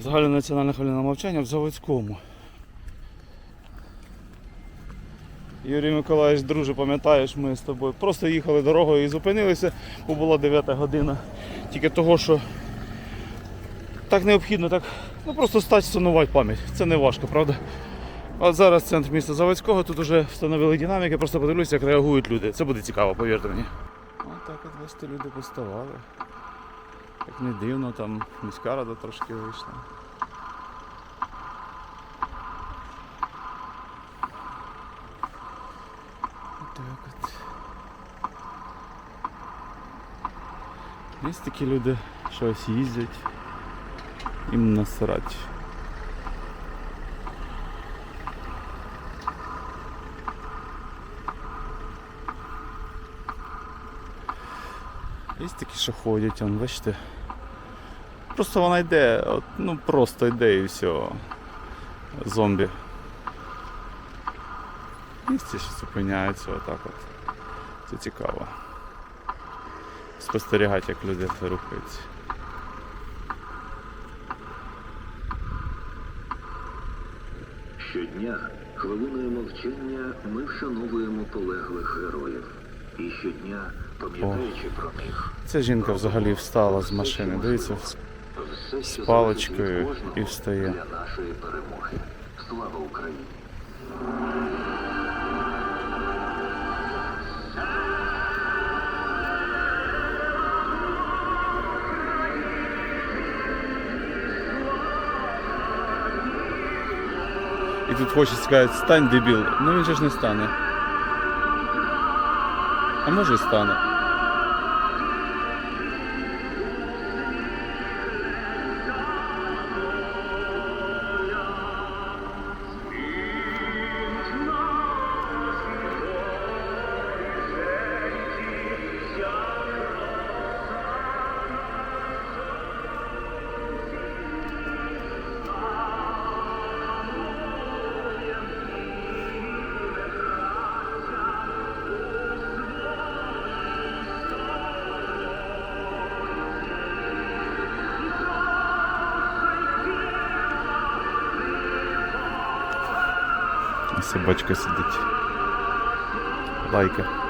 Загальнонаціональне хвилина мовчання в Заводському. Юрій Миколаївич, друже, пам'ятаєш, ми з тобою просто їхали дорогою і зупинилися, бо була 9 година. Тільки того, що так необхідно, так ну просто стати встановити пам'ять. Це не важко, правда? От зараз центр міста Заводського, тут вже встановили динаміки, просто подивлюся, як реагують люди. Це буде цікаво, повірте мені. Ось так от бачите, люди поставали. Як не дивно, там міська рада трошки вийшла. Так от. Є такі люди, що ось їздять, їм насрать. Є такі, що ходять, он, бачите. Просто вона йде, от, ну просто йде і все. Зомбі. Є ті, що зупиняються отак от. Це цікаво. Спостерігати, як люди рухаються. Щодня хвилиною мовчання ми вшановуємо полеглих героїв. І щодня, пам'ятаючи про них, Ця жінка взагалі встала з машини. Дивіться, з паличкою і встає. для нашої перемоги. Слава Україні! І тут хочеться сказати, стань дебіл. Ну він же ж не стане. А може і стане. Собачка сидить. Лайка.